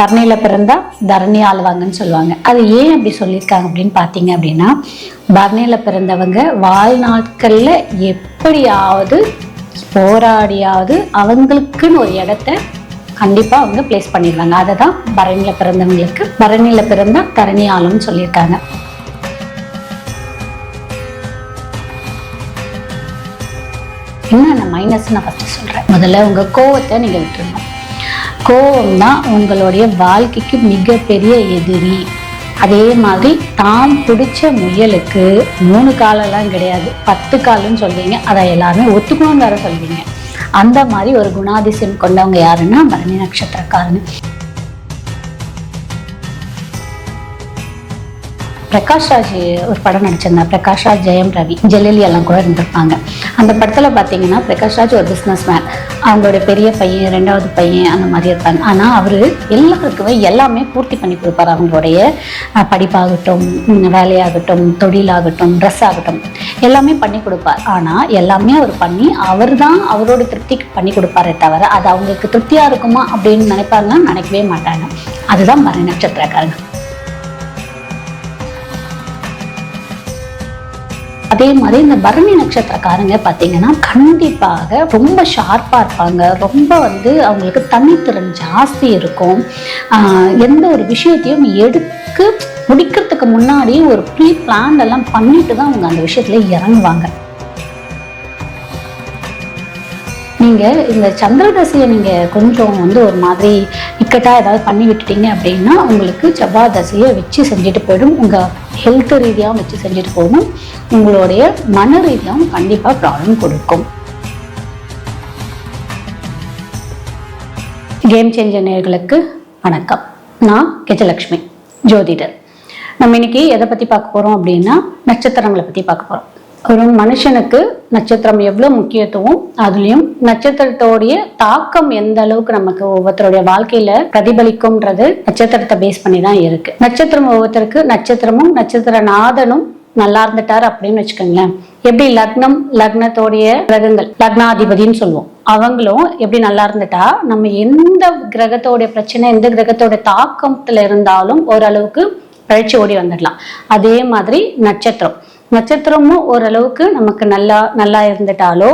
தரணியில் பிறந்தா தரணி ஆளுவாங்கன்னு சொல்லுவாங்க. அது ஏன் அப்படி சொல்லியிருக்காங்க அப்படின்னு பார்த்தீங்க அப்படின்னா பரணியில பிறந்தவங்க வாழ்நாட்கள்ல எப்படியாவது போராடியாவது அவங்களுக்குன்னு ஒரு இடத்த கண்டிப்பா அவங்க பிளேஸ் பண்ணிடுவாங்க. அதை தான் பரணியில பிறந்தவங்களுக்கு பரணியில பிறந்தா தரணி ஆளுன்னு சொல்லியிருக்காங்க. என்னென்ன மைனஸ் நான் ஃபஸ்ட்டு சொல்கிறேன் முதல்ல உங்கள் கோவத்தை நீங்கள் விட்டுருணும் கோவம் தான் உங்களுடைய வாழ்க்கைக்கு மிகப்பெரிய எதிரி. அதே மாதிரி தாம் பிடிச்ச முயலுக்கு மூணு காலெல்லாம் கிடையாது. பத்து காலுன்னு சொல்வீங்க அதை எல்லாருமே ஒத்துக்கணும் வேற சொல்வீங்க அந்த மாதிரி ஒரு குணாதிசயம் கொண்டவங்க யாருன்னா பரணி நட்சத்திரக்காரங்க பிரகாஷ் ராஜ் ஒரு படம் நடிச்சிருந்தார் பிரகாஷ் ராஜ் ஜெயம் ரவி ஜெயலலி எல்லாம் கூட இருந்திருப்பாங்க. அந்த படத்தில் பார்த்தீங்கன்னா பிரகாஷ் ராஜ் ஒரு பிஸ்னஸ் மேன் அவங்களுடைய பெரிய பையன் ரெண்டாவது பையன் அந்த மாதிரி இருப்பாங்க. ஆனால் அவர் எல்லாருக்குமே எல்லாமே பூர்த்தி பண்ணி கொடுப்பார். அவங்களுடைய படிப்பாகட்டும் வேலையாகட்டும் தொழிலாகட்டும் ட்ரெஸ் ஆகட்டும் எல்லாமே பண்ணி கொடுப்பார். ஆனால் எல்லாமே அவர் பண்ணி அவர் தான் அவரோட திருப்திக்கு பண்ணி கொடுப்பாரே தவிர அது அவங்களுக்கு திருப்தியாக இருக்குமா அப்படின்னு நினைப்பாங்கன்னா நினைக்கவே மாட்டாங்க. அதுதான் மறை நட்சத்திரக்காரங்க. அதே மாதிரி இந்த பரணி நட்சத்திரக்காரங்க பார்த்தீங்கன்னா கண்டிப்பாக ரொம்ப ஷார்ப்பாக இருப்பாங்க. ரொம்ப வந்து அவங்களுக்கு தனித்திறன் ஜாஸ்தி இருக்கும். எந்த ஒரு விஷயத்தையும் எடுக்க முடிக்கிறதுக்கு முன்னாடி ஒரு ப்ரீ பிளான் எல்லாம் பண்ணிட்டு தான் அவங்க அந்த விஷயத்துல இறங்குவாங்க. நீங்கள் இந்த சந்திரதசையை நீங்கள் கொஞ்சம் வந்து ஒரு மாதிரி இக்கட்டாக ஏதாவது பண்ணி விட்டுட்டீங்க அப்படின்னா உங்களுக்கு செவ்வாய் தசையை வச்சு செஞ்சுட்டு போயிடும். உங்கள் ஹெல்த் ரீதியாகவும் வச்சு செஞ்சுட்டு போகணும் உங்களுடைய மன ரீதியாகவும் கண்டிப்பாக ப்ராப்ளம் கொடுக்கும். கேம் சேஞ்சர் நேர்களுக்கு வணக்கம். நான் கெஜலக்ஷ்மி ஜோதிடர். நம்ம இன்னைக்கு எதை பற்றி பார்க்க போகிறோம் அப்படின்னா நட்சத்திரங்களை பற்றி பார்க்க போகிறோம் ஒரு மனுஷனுக்கு நட்சத்திரம் எவ்வளோ முக்கியத்துவம் அதுலேயும் நட்சத்திரத்தோடைய தாக்கம் எந்த அளவுக்கு நமக்கு ஒவ்வொருத்தருடைய வாழ்க்கையில பிரதிபலிக்கும்ன்றது நட்சத்திரத்தை பேஸ் பண்ணி தான் இருக்கு. நட்சத்திரம் ஒவ்வொருத்தருக்கு நட்சத்திரமும் நட்சத்திர நாதனும் நல்லா இருந்துட்டார் அப்படின்னு வச்சுக்கோங்களேன். எப்படி லக்னம் லக்னத்தோடைய கிரகங்கள் லக்னாதிபதின்னு சொல்லுவோம். அவங்களும் எப்படி நல்லா இருந்துட்டா நம்ம எந்த கிரகத்தோடைய பிரச்சனை எந்த கிரகத்தோட தாக்கத்துல இருந்தாலும் ஓரளவுக்கு பழிச்சு ஓடி வந்துடலாம். அதே மாதிரி நட்சத்திரம். நட்சத்திரமும் ஓரளவுக்கு நமக்கு நல்லா நல்லா இருந்துட்டாலோ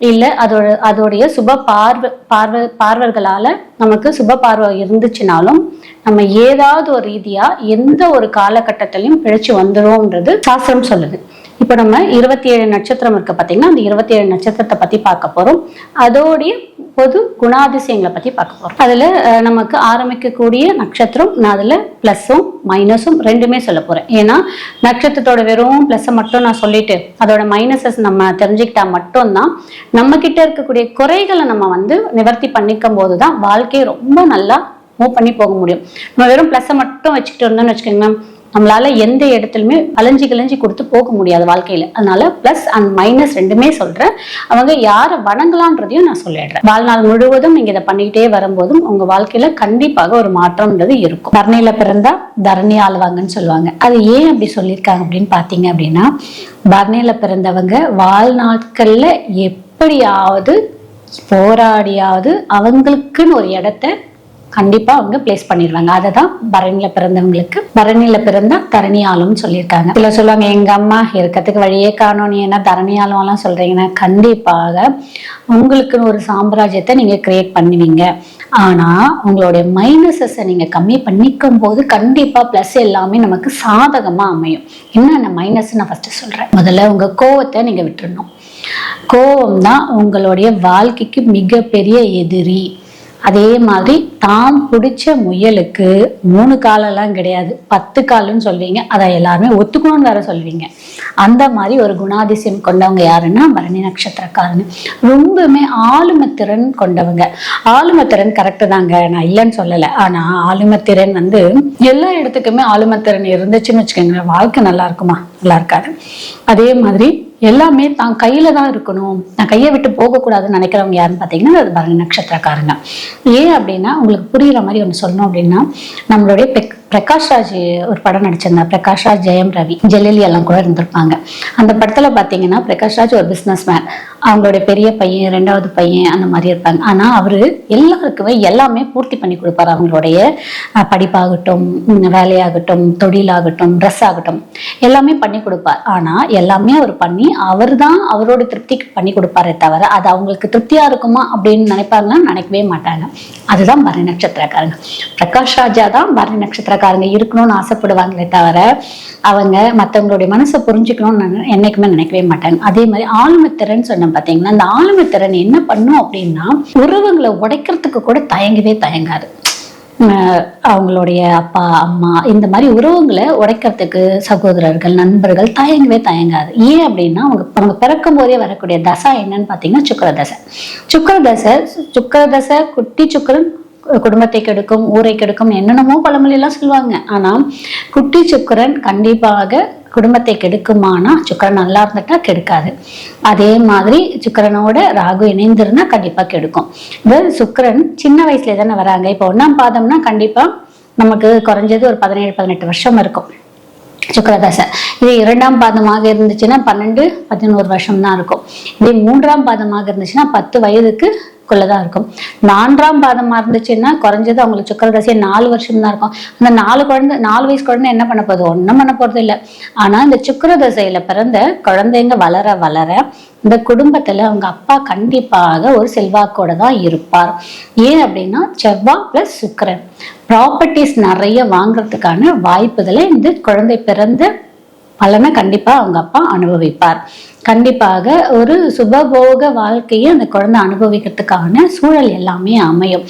இல்லை அதோட அதோடைய சுப பார்வை பார்வை பார்வர்களால நமக்கு சுப பார்வை இருந்துச்சுனாலும் நம்ம ஏதாவது ஒரு ரீதியா எந்த ஒரு காலகட்டத்திலையும் பிழைச்சு வந்துரும்ன்றது சாஸ்திரம் சொல்லுது. இப்போ நம்ம இருபத்தி ஏழு நட்சத்திரம் இருக்க பார்த்தீங்கன்னா அந்த இருபத்தி ஏழு நட்சத்திரத்தை பற்றி பார்க்க போகிறோம் அதோடைய பொது குணாதிசயங்களை பற்றி பார்க்க போகிறோம் அதில் நமக்கு ஆரம்பிக்கக்கூடிய நட்சத்திரம் நான் அதில் ப்ளஸ்ஸும் மைனஸும் ரெண்டுமே சொல்ல போகிறேன் ஏன்னா நட்சத்திரத்தோட வெறும் ப்ளஸ்ஸை மட்டும் நான் சொல்லிட்டு அதோட மைனஸஸ் நம்ம தெரிஞ்சுக்கிட்டா மட்டும்தான் நம்ம இருக்கக்கூடிய குறைகளை நம்ம வந்து நிவர்த்தி பண்ணிக்கும் போது தான் வாழ்க்கையை ரொம்ப நல்லா மூவ் பண்ணி போக முடியும். நம்ம வெறும் ப்ளஸ்ஸை மட்டும் வச்சுக்கிட்டு இருந்தோம்னு வச்சுக்கோங்களேன் நம்மளால எந்த இடத்துலையுமே அலைஞ்சு கிழஞ்சி கொடுத்து போக முடியாது வாழ்க்கையில. அதனால பிளஸ் அண்ட் மைனஸ் ரெண்டுமே சொல்றேன். அவங்க யாரை வணங்கலான்றதையும் நான் சொல்லிடுறேன். வாழ்நாள் முழுவதும் நீங்க இதை பண்ணிக்கிட்டே வரும்போதும் உங்க வாழ்க்கையில கண்டிப்பாக ஒரு மாற்றம்ன்றது இருக்கும். தரணியில பிறந்தா தரணி ஆளுவாங்கன்னு சொல்லுவாங்க. அது ஏன் அப்படி சொல்லியிருக்காங்க அப்படின்னு பாத்தீங்க அப்படின்னா பரணியில பிறந்தவங்க வாழ்நாட்கள்ல எப்படியாவது போராடியாவது அவங்களுக்குன்னு ஒரு இடத்த கண்டிப்பா அவங்க பிளேஸ் பண்ணிடுவாங்க. அதை தான் பரணியில பிறந்தவங்களுக்கு. பரணியில பிறந்தா தரணியாலும் சொல்லியிருக்காங்க. சில சொல்லுவாங்க எங்க அம்மா இருக்கிறதுக்கு வழியே காணும் நீ என்ன தரணியாலும் எல்லாம் சொல்றீங்கன்னா கண்டிப்பாக உங்களுக்குன்னு ஒரு சாம்ராஜ்யத்தை நீங்க கிரியேட் பண்ணுவீங்க. ஆனா உங்களுடைய மைனஸஸை நீங்க கம்மி பண்ணிக்கும் போது கண்டிப்பா பிளஸ் எல்லாமே நமக்கு சாதகமா அமையும். என்னென்ன மைனஸ் நான் ஃபர்ஸ்ட் சொல்றேன். முதல்ல உங்க கோவத்தை நீங்க விட்டுறணும். கோவம் தான் உங்களுடைய வாழ்க்கைக்கு மிகப்பெரிய எதிரி. அதே மாதிரி தாம் பிடிச்ச முயலுக்கு மூணு காலெல்லாம் கிடையாது. பத்து காலுன்னு சொல்வீங்க. அதை எல்லாருமே ஒத்துக்கணும்னு வேற சொல்வீங்க. அந்த மாதிரி ஒரு குணாதிசயம் கொண்டவங்க யாருன்னா பரணி நட்சத்திரக்காரங்க ரொம்பவுமே ஆளுமத்திறன் கொண்டவங்க. ஆளுமத்திறன் கரெக்டு தாங்க. நான் இல்லைன்னு சொல்லலை. ஆனா ஆளுமத்திறன் வந்து எல்லா இடத்துக்குமே ஆளுமத்திறன் இருந்துச்சுன்னு வச்சுக்கோங்க வாழ்க்கை நல்லா இருக்குமா? நல்லா இருக்காது. அதே மாதிரி எல்லாமே தான் கையில தான் இருக்கணும். நான் கையை விட்டு போகக்கூடாதுன்னு நினைக்கிறவங்க யாருன்னு பார்த்தீங்கன்னா அது பரணி நட்சத்திரக்காரங்க. ஏன் அப்படின்னா உங்களுக்கு புரியுற மாதிரி ஒன்று சொல்லணும் அப்படின்னா நம்மளுடைய பிரகாஷ் ராஜ் ஒரு படம் நடிச்சிருந்தார். பிரகாஷ் ராஜ் ஜெயம் ரவி ஜெயலலி எல்லாம் கூட இருந்திருப்பாங்க. அந்த படத்துல பாத்தீங்கன்னா பிரகாஷ் ராஜ் ஒரு பிஸ்னஸ் மேன் அவங்களுடைய பெரிய பையன் ரெண்டாவது பையன் அந்த மாதிரி இருப்பாங்க. ஆனா அவரு எல்லாருக்குமே எல்லாமே பூர்த்தி பண்ணி கொடுப்பாரு. அவங்களுடைய படிப்பாகட்டும் வேலையாகட்டும் தொழிலாகட்டும் ட்ரெஸ் ஆகட்டும் எல்லாமே பண்ணி கொடுப்பார். ஆனா எல்லாமே அவர் பண்ணி அவர் தான் அவரோட திருப்திக்கு பண்ணி கொடுப்பாரே தவிர அது அவங்களுக்கு திருப்தியா இருக்குமா அப்படின்னு நினைப்பாங்கன்னா நினைக்கவே மாட்டாங்க. அதுதான் பரணி நட்சத்திரக்காரங்க. பிரகாஷ் ராஜா தான் பரணி நட்சத்திரக்காரங்க இருக்கணும்னு ஆசைப்படுவாங்களே தவிர அவங்க மற்றவங்களுடைய மனசை புரிஞ்சுக்கணும்னு என்னைக்குமே நினைக்கவே மாட்டாங்க. அதே மாதிரி ஆளுமைத்திறன் சொன்னேன் பார்த்தீங்கன்னா அந்த ஆளுமைத்திறன் என்ன பண்ணும் அப்படின்னா உறவுகளை உடைக்கிறதுக்கு கூட தயங்கவே தயங்காது. அவங்களுடைய அப்பா அம்மா இந்த மாதிரி உறவுங்களை உடைக்கிறதுக்கு சகோதரர்கள் நண்பர்கள் தயங்கவே தயங்காது. ஏன் அப்படின்னா அவங்க அவங்க பிறக்கும் போதே வரக்கூடிய தசை என்னன்னு பார்த்தீங்கன்னா சுக்கர தசை சுக்கர தசை சுக்கர தசை குட்டி சுக்கரன் குடும்பத்தை கெடுக்கும் ஊரை கெடுக்கும் என்னென்னமோ பழமொழி எல்லாம் சொல்லுவாங்க. ஆனா குட்டி சுக்கரன் கண்டிப்பாக குடும்பத்தை கெடுக்குமானா சுக்கரன் நல்லா இருந்துட்டா கெடுக்காது. அதே மாதிரி சுக்கரனோட ராகு இணைந்திருந்தா கண்டிப்பா கெடுக்கும். இது சுக்கரன் சின்ன வயசுல தானே வராங்க. இப்போ ஒண்ணாம் பாதம்னா கண்டிப்பா நமக்கு குறைஞ்சது ஒரு பதினேழு பதினெட்டு வருஷம் இருக்கும். சுக்கரதாசை. இது இரண்டாம் பாதமாக இருந்துச்சுன்னா பன்னெண்டு பதினோரு வருஷம் தான் இருக்கும். இதே மூன்றாம் பாதமாக இருந்துச்சுன்னா பத்து வயதுக்கு குள்ளதான் இருக்கும். நான்காம் பாதமா இருந்துச்சுன்னா குறைஞ்சது அவங்களுக்கு சுக்கரதசையை நாலு வருஷம் தான் இருக்கும். அந்த நாலு குழந்தை நாலு வயசு குழந்தை என்ன பண்ண போகுது? ஒன்றும் பண்ண போறது இல்லை. ஆனா இந்த சுக்கரதசையில பிறந்த குழந்தைங்க வளர வளர இந்த குடும்பத்துல அவங்க அப்பா கண்டிப்பாக ஒரு செல்வாக்கோட தான் இருப்பார். ஏன் அப்படின்னா செவ்வாய் பிளஸ் சுக்கரன். ப்ராப்பர்ட்டிஸ் நிறைய வாங்குறதுக்கான வாய்ப்புகளை இந்த குழந்தை பிறந்த பலனை கண்டிப்பா அவங்க அப்பா அனுபவிப்பார். கண்டிப்பாக ஒரு சுபபோக வாழ்க்கையை அந்த குழந்தை அனுபவிக்கிறதுக்கான சூழல் எல்லாமே அமையும்.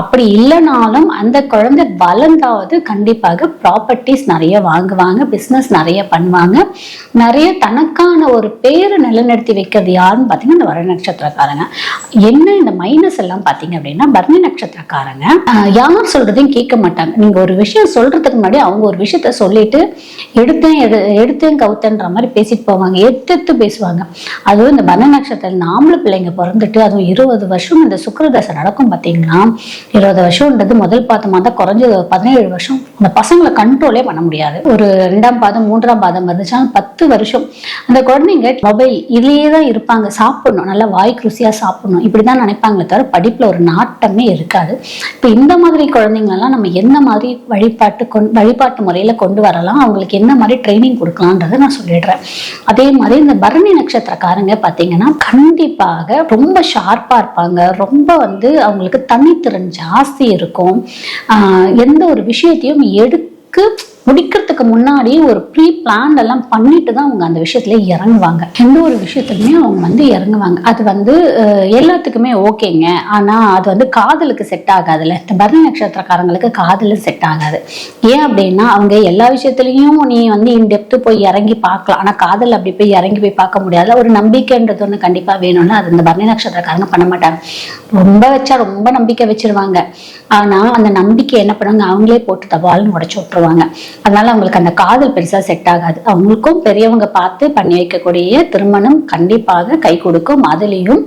அப்படி இல்லைனாலும் அந்த குழந்தை வளர்ந்தாவது கண்டிப்பாக ப்ராப்பர்ட்டிஸ் நிறைய வாங்குவாங்க பிஸ்னஸ் நிறைய பண்ணுவாங்க. நிறைய தனக்கான ஒரு பேரை நிலைநிறுத்தி வைக்கிறது யாருன்னு பார்த்தீங்கன்னா இந்த வர நட்சத்திரக்காரங்க. என்ன இந்த மைனஸ் எல்லாம் பார்த்தீங்க அப்படின்னா பரணி நட்சத்திரக்காரங்க. யார் சொல்றதையும் கேட்க மாட்டாங்க. நீங்க ஒரு விஷயம் சொல்றதுக்கு முன்னாடி அவங்க ஒரு விஷயத்த சொல்லிட்டு எடுத்தேன் எடுத்தேன் கவுத்தன்ற மாதிரி பேசிட்டு போவாங்க. எடுத்து பேசுவாங்க. அதுவும் இந்த மன நட்சத்திரம் ஆம்பளை பிள்ளைங்க பிறந்துட்டு அதுவும் இருபது வருஷம் இந்த சுக்கரதசை நடக்கும் பார்த்தீங்கன்னா இருபது வருஷம்ன்றது முதல் பாதமாக தான் குறைஞ்சது ஒரு பதினேழு வருஷம். அந்த பசங்களை கண்ட்ரோலே பண்ண முடியாது. ஒரு ரெண்டாம் பாதம் மூன்றாம் பாதம் இருந்துச்சாலும் பத்து வருஷம். அந்த குழந்தைங்க மொபைல் இதுலேயே தான் இருப்பாங்க. சாப்பிடணும். நல்லா வாய் ருசியாக சாப்பிடணும். இப்படி தான் நினைப்பாங்களே தவிர படிப்பில் ஒரு நாட்டமே இருக்காது. இப்போ இந்த மாதிரி குழந்தைங்களெல்லாம் நம்ம எந்த மாதிரி வழிபாட்டு கொண் வழிபாட்டு முறையில் கொண்டு வரலாம்? அவங்களுக்கு என்ன மாதிரி ட்ரைனிங் கொடுக்கலான்றதை நான் சொல்லிடுறேன். அதே மாதிரி இந்த பரண நட்சத்திரக்காரங்க பார்த்தீங்கன்னா கண்டிப்பாக ரொம்ப ஷார்ப்பாக இருப்பாங்க. ரொம்ப வந்து அவங்களுக்கு தனித்திறன் ஜாஸ்தி இருக்கும். ஆஹ் எந்த ஒரு விஷயத்தையும் எடுக்கு முடிக்கிறதுக்கு முன்னாடி ஒரு ப்ரீ பிளான் எல்லாம் பண்ணிட்டு தான் அவங்க அந்த விஷயத்துல இறங்குவாங்க. எந்த ஒரு விஷயத்துலையுமே அவங்க வந்து இறங்குவாங்க. அது வந்து எல்லாத்துக்குமே ஓகேங்க. ஆனா அது வந்து காதலுக்கு செட் ஆகாதுல்ல. இந்த பரணி நட்சத்திரக்காரங்களுக்கு காதலும் செட் ஆகாது. ஏன் அப்படின்னா அவங்க எல்லா விஷயத்துலையும் நீ வந்து இன் டெப்த்து போய் இறங்கி பார்க்கலாம். ஆனா காதல் அப்படி போய் இறங்கி போய் பார்க்க முடியாது. ஒரு நம்பிக்கைன்றது ஒன்று கண்டிப்பா வேணும்னா அது இந்த பரணி நட்சத்திரக்காரங்க பண்ண மாட்டாங்க. ரொம்ப வச்சா ரொம்ப நம்பிக்கை வச்சிருவாங்க. ஆனா அந்த நம்பிக்கை என்ன பண்ணுவாங்க? அவங்களே போட்டு தபால்னு உடச்சு விட்டுருவாங்க. அதனால அவங்களுக்கு அந்த காதல் பெருசா செட் ஆகாது. அவங்களுக்கும் பெரியவங்க பார்த்து பண்ணி வைக்கக்கூடிய திருமணம் கண்டிப்பாக கை கொடுக்கும். அதுலேயும்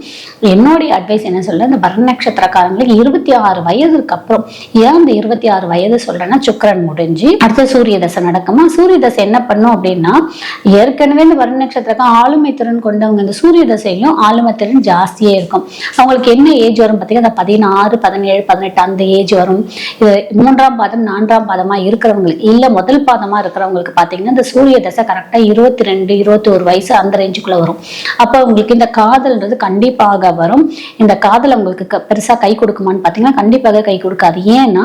என்னுடைய அட்வைஸ் என்ன சொல்ல இந்த பரண நட்சத்திரக்காரங்களுக்கு இருபத்தி ஆறு வயதுக்கு அப்புறம் ஏன் அந்த இருபத்தி ஆறு வயது சொல்றேன்னா சுக்கிரன் முடிஞ்சு அடுத்த சூரிய தசை நடக்குமா? சூரிய தசை என்ன பண்ணும் அப்படின்னா ஏற்கனவே இந்த வரண நட்சத்திரக்கம் ஆளுமை திறன் கொண்டவங்க. இந்த சூரிய தசையிலும் ஆளுமை திறன் ஜாஸ்தியே இருக்கும். அவங்களுக்கு என்ன ஏஜ் வரும் பார்த்தீங்கன்னா பதினாறு பதினேழு பதினெட்டு அந்த ஏஜ் வரும். இது மூன்றாம் பாதம் நான்காம் பாதமா இருக்கிறவங்களுக்கு இல்ல முதல் பாதமா இருக்கிறவங்களுக்கு பாத்தீங்கன்னா இந்த சூரிய தசை கரெக்டா இருபத்தி ரெண்டு இருபத்தி ஒரு வயசு அந்த ரேஞ்சுக்குள்ள வரும். அப்போ அவங்களுக்கு இந்த காதல்ன்றது கண்டிப்பாக வரும். இந்த காதல் அவங்களுக்கு க- பெருசா கை கொடுக்குமான்னு பாத்தீங்கன்னா கண்டிப்பாக கை கொடுக்காது. ஏன்னா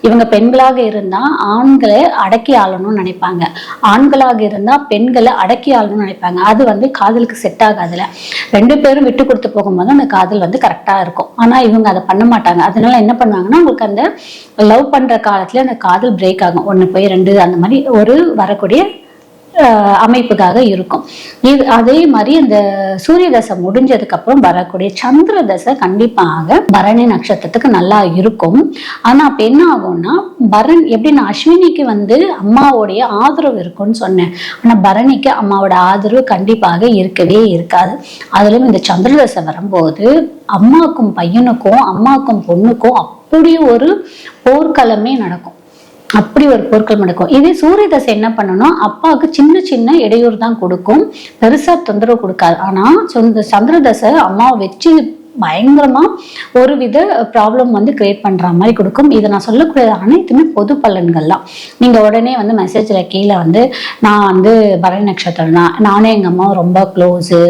இவங்க பெண்களாக இருந்தா ஆண்களை அடக்கி ஆளணும்னு நினைப்பாங்க. ஆண்களாக இருந்தா பெண்களை அடக்கி ஆளணும்னு நினைப்பாங்க. அது வந்து காதலுக்கு செட் ஆகாதுல. ரெண்டு பேரும் விட்டு கொடுத்து போகும்போது அந்த காதல் வந்து கரெக்டா இருக்கும். ஆனா இவங்க அதை பண்ண மாட்டாங்க. அதனால என்ன பண்ணுவாங்கன்னா உங்களுக்கு அந்த லவ் பண்ற காலத்துல அந்த காதல் பிரேக் ஆகும். ஒன்று போய் ரெண்டு அந்த மாதிரி ஒரு வரக்கூடிய அமைப்புக்காக இருக்கும். இது அதே மாதிரி இந்த சூரிய தசை முடிஞ்சதுக்கு அப்புறம் வரக்கூடிய சந்திர தசை கண்டிப்பாக பரணி நட்சத்திரத்துக்கு நல்லா இருக்கும். ஆனா அப்ப என்ன ஆகும்னா பரண் எப்படின்னா அஸ்வினிக்கு வந்து அம்மாவுடைய ஆதரவு இருக்கும்னு சொன்னேன். ஆனா பரணிக்கு அம்மாவோட ஆதரவு கண்டிப்பாக இருக்கவே இருக்காது. அதுலயும் இந்த சந்திர தசை வரும்போது அம்மாக்கும் பையனுக்கும் அம்மாக்கும் பொண்ணுக்கும் அப்படி ஒரு போர்க்களமே நடக்கும். அப்படி ஒரு பொருட்கள் நடக்கும் இதே சூரிய தசை என்ன பண்ணணும் அப்பாவுக்கு சின்ன சின்ன இடையூறு தான் கொடுக்கும். பெருசா தொந்தரவு கொடுக்காது. ஆனா சொந்த சந்திர தசை அம்மாவை வச்சு பயங்கரமா ஒரு வித ப்ராப்ளம் வந்து கிரியேட் பண்ற மாதிரி கொடுக்கும். இதை நான் சொல்லக்கூடிய அனைத்துமே பொது பலன்கள்லாம் நீங்க உடனே வந்து மெசேஜ்ல கீழே வந்து நான் வந்து பரணி நட்சத்திரம் தான் நானே எங்க அம்மாவும் ரொம்ப க்ளோஸு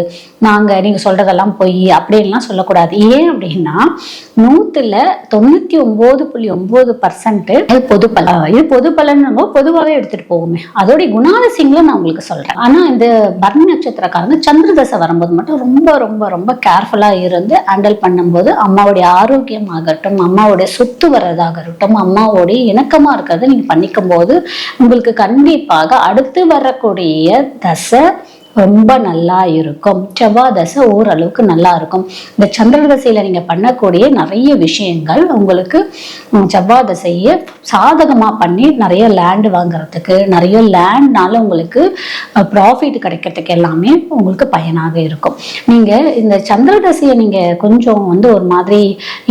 நாங்கள் நீங்கள் சொல்கிறதெல்லாம் பொய் அப்படின்லாம் சொல்லக்கூடாது. ஏன் அப்படின்னா நூற்றில் தொண்ணூற்றி ஒம்பது புள்ளி ஒம்பது பர்சன்ட்டு இது பொது பலன் இது பொது பலன்னு நம்ம பொதுவாகவே எடுத்துகிட்டு போவோமே. அதோடைய குணாதிசயங்களும் நான் உங்களுக்கு சொல்கிறேன் ஆனால் இந்த பரணி நட்சத்திரக்காரங்க சந்திர தசை வரும்போது மட்டும் ரொம்ப ரொம்ப ரொம்ப கேர்ஃபுல்லாக இருந்து ஹேண்டில் பண்ணும்போது அம்மாவுடைய ஆரோக்கியம் ஆகட்டும் அம்மாவுடைய சொத்து வர்றதாகட்டும் அம்மாவுடைய இணக்கமாக இருக்கிறத நீங்கள் பண்ணிக்கும் போது உங்களுக்கு கண்டிப்பாக அடுத்து வரக்கூடிய தசை ரொம்ப நல்லா இருக்கும். செவ்வாய் தசை ஓரளவுக்கு நல்லா இருக்கும். இந்த சந்திர தசையில நீங்க பண்ணக்கூடிய நிறைய விஷயங்கள் உங்களுக்கு செவ்வாய் தசையை சாதகமா பண்ணி நிறைய லேண்ட் வாங்குறதுக்கு நிறைய லேண்ட்னால உங்களுக்கு ப்ராஃபிட் கிடைக்கிறதுக்கு எல்லாமே உங்களுக்கு பயனாக இருக்கும். நீங்க இந்த சந்திர தசையை நீங்க கொஞ்சம் வந்து ஒரு மாதிரி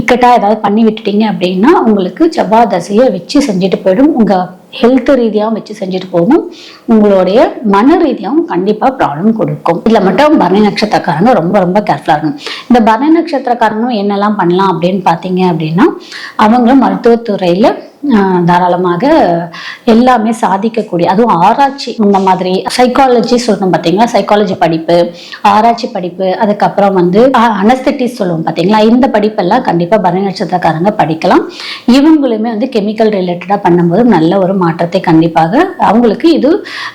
இக்கட்டா ஏதாவது பண்ணி விட்டுட்டீங்க அப்படின்னா உங்களுக்கு செவ்வாய் தசையை வச்சு செஞ்சுட்டு போயிடும். உங்க ஹெல்த் ரீதியாகவும் வச்சு செஞ்சுட்டு போகும். உங்களுடைய மன ரீதியாகவும் கண்டிப்பாக ப்ராப்ளம் கொடுக்கும். இதில் மட்டும் பரணி நட்சத்திரக்காரங்க ரொம்ப ரொம்ப கேர்ஃபுல்லாக இருக்கணும். இந்த பரணி நட்சத்திரக்காரங்களும் என்னெல்லாம் பண்ணலாம் அப்படின்னு பார்த்தீங்க அப்படின்னா அவங்களும் மருத்துவத்துறையில் தாராளமாக எல்லாமே சாதிக்கக்கூடிய அதுவும் ஆராய்ச்சி இந்த மாதிரி சைக்காலஜி சொல்லணும் பார்த்தீங்களா சைக்காலஜி படிப்பு ஆராய்ச்சி படிப்பு அதுக்கப்புறம் வந்து அனஸ்தட்டிஸ் சொல்லுவோம் பார்த்தீங்களா இந்த படிப்பெல்லாம் கண்டிப்பாக பரணி நட்சத்திரக்காரங்க படிக்கலாம். இவங்களுமே வந்து கெமிக்கல் ரிலேட்டடாக பண்ணும்போது நல்ல ஒரு மாற்றத்தை கண்டிப்பாக அவங்களுக்கு இது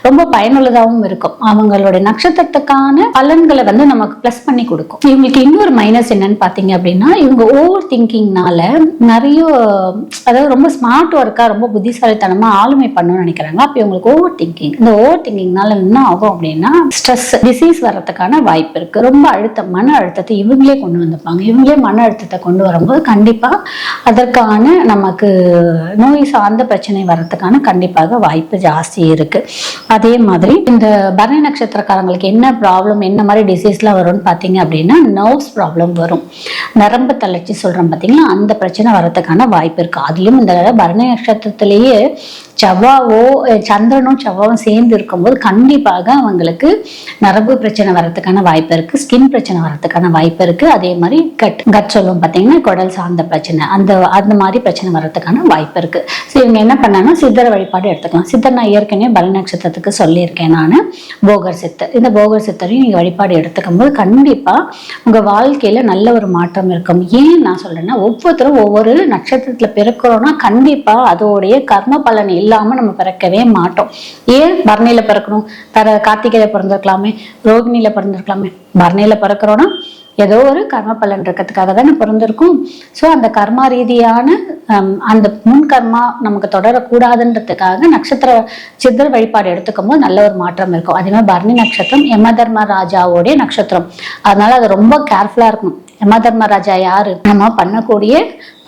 ரொம்ப பயனுள்ளதாகவும் இருக்கும். அவங்களுடைய நட்சத்திரத்துக்கான பலன்களை வந்து நமக்கு ப்ளஸ் பண்ணி கொடுக்கும். இவங்களுக்கு இன்னொரு மைனஸ் என்னன்னு பார்த்தீங்க அப்படின்னா இவங்க ஓவர் திங்கிங்னால நிறைய அதாவது ரொம்ப ஸ்மார்ட் ஒர்க்காக ரொம்ப புத்திசாலித்தனமாக ஆளுமை பண்ணணும்னு நினைக்கிறாங்க. அப்போ இவங்களுக்கு ஓவர் திங்கிங் இந்த ஓவர் திங்கிங்னால என்ன ஆகும் அப்படின்னா ஸ்ட்ரெஸ் டிசீஸ் வர்றதுக்கான வாய்ப்பு இருக்கு. ரொம்ப அழுத்தம் மன அழுத்தத்தை இவங்களே கொண்டு வந்திருப்பாங்க இவங்களே மன அழுத்தத்தை கொண்டு வரும்போது கண்டிப்பாக அதற்கான நமக்கு நோய் சார்ந்த பிரச்சனை வர்றதுக்கான கண்டிப்பாக வாய்ப்பு ஜாஸ்தி இருக்கு. அதே மாதிரி இந்த பரணி நட்சத்திரக்காரங்களுக்கு என்ன ப்ராப்ளம் என்ன மாதிரி டிசீஸ்லாம் வரும்னு பார்த்தீங்க அப்படின்னா நர்வ்ஸ் ப்ராப்ளம் வரும். நரம்பு தளர்ச்சி சொல்கிறோம் பார்த்தீங்களா அந்த பிரச்சனை வரதுக்கான வாய்ப்பு இருக்குது அதுலேயும் இந்த பரணி நட்சத்திரத்திலேயே செவ்வாவோ சந்திரனும் செவ்வாவும் சேர்ந்து இருக்கும்போது கண்டிப்பாக அவங்களுக்கு நரம்பு பிரச்சனை வர்றதுக்கான வாய்ப்பு இருக்கு ஸ்கின் பிரச்சனை வரதுக்கான வாய்ப்பு இருக்கு. அதே மாதிரி கட் கட் சொல்லும் பார்த்தீங்கன்னா குடல் சார்ந்த பிரச்சனை அந்த அந்த மாதிரி பிரச்சனை வர்றதுக்கான வாய்ப்பு இருக்கு. ஸோ இவங்க என்ன பண்ணாங்கன்னா சித்தர வழிபாடு எடுத்துக்கலாம். சித்தர் நான் ஏற்கனவே பல நட்சத்திரத்துக்கு சொல்லியிருக்கேன் நான். போகர் சித்தர் இந்த போகர் சித்தரையும் நீங்கள் வழிபாடு எடுத்துக்கும் போது கண்டிப்பாக உங்கள் வாழ்க்கையில் நல்ல ஒரு மாற்றம் இருக்கும். ஏன் நான் சொல்கிறேன்னா ஒவ்வொருத்தரும் ஒவ்வொரு நட்சத்திரத்தில் பிறக்கிறோன்னா கண்டிப்பாக அதோடைய கர்ம பலன் இல்லாம நம்ம பிறக்கவே மாட்டோம். ஏன் பரணியில பிறக்கணும்? தர கார்த்திகையில பிறந்திருக்கலாமே ரோகிணியில பிறந்திருக்கலாமே. பரணியில பிறக்கிறோன்னா ஏதோ ஒரு கர்ம பலன் இருக்கிறதுக்காக தானே பிறந்திருக்கும். ஸோ அந்த கர்மா ரீதியான அந்த முன் கர்மா நமக்கு தொடரக்கூடாதுன்றதுக்காக நட்சத்திர சித்தர் வழிபாடு எடுத்துக்கும் போது நல்ல ஒரு மாற்றம் இருக்கும். அதே மாதிரி பரணி நட்சத்திரம் யம தர்ம ராஜாவோடைய நட்சத்திரம். அதனால அது ரொம்ப கேர்ஃபுல்லா இருக்கும் யம தர்ம யாரு? நம்ம பண்ணக்கூடிய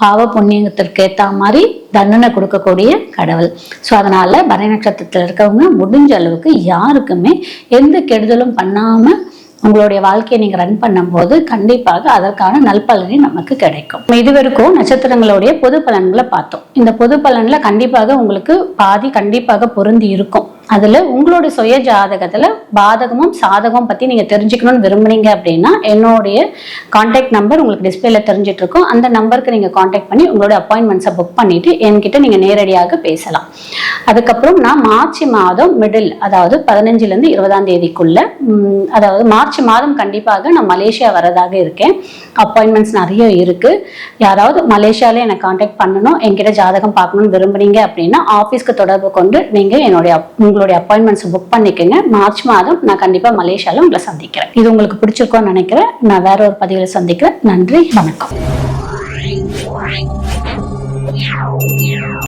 பாவ புண்ணியத்திற்கு ஏத்த மாதிரி தண்டனை கொடுக்கக்கூடிய கடவுள். ஸோ அதனால பரணி நட்சத்திரத்தில் இருக்கவங்க முடிஞ்ச அளவுக்கு யாருக்குமே எந்த கெடுதலும் பண்ணாம உங்களுடைய வாழ்க்கையை நீங்க ரன் பண்ணும்போது கண்டிப்பாக அதற்கான நல்பலனை நமக்கு கிடைக்கும். இதுவரைக்கும் நட்சத்திரங்களுடைய பொது பலன்களை பார்த்தோம். இந்த பொது பலன்ல கண்டிப்பாக உங்களுக்கு பாதி கண்டிப்பாக பொருந்தி இருக்கும். அதில் உங்களோட சுய ஜாதகத்தில் பாதகமும் சாதகமும் பற்றி நீங்கள் தெரிஞ்சுக்கணும்னு விரும்புனீங்க அப்படின்னா என்னுடைய காண்டாக்ட் நம்பர் உங்களுக்கு டிஸ்பிளேல தெரிஞ்சிட்டு இருக்கும். அந்த நம்பருக்கு நீங்கள் காண்டாக்ட் பண்ணி உங்களோட அப்பாயின்மெண்ட்ஸை புக் பண்ணிட்டு என்கிட்ட நீங்கள் நேரடியாக பேசலாம். அதுக்கப்புறம் நான் மார்ச் மாதம் மிடில் அதாவது பதினஞ்சுலேருந்து இருபதாம் தேதிக்குள்ள அதாவது மார்ச் மாதம் கண்டிப்பாக நான் மலேசியா வரதாக இருக்கேன். அப்பாயின்மெண்ட்ஸ் நிறைய இருக்குது யாராவது மலேசியாவில் எனக்கு காண்டாக்ட் பண்ணணும் என்கிட்ட ஜாதகம் பார்க்கணும்னு விரும்புனீங்க அப்படின்னா ஆஃபீஸ்க்கு தொடர்பு கொண்டு நீங்கள் என்னுடைய உங்களுடைய அப்பாயின்மெண்ட்ஸ் புக் பண்ணிக்கோங்க. மார்ச் மாதம் நான் கண்டிப்பா மலேசியால உங்களை சந்திக்கிறேன். இது உங்களுக்கு பிடிச்சிருக்கோன்னு நினைக்கிறேன். நான் வேற ஒரு பதிவில் சந்திக்கிறேன். நன்றி வணக்கம்.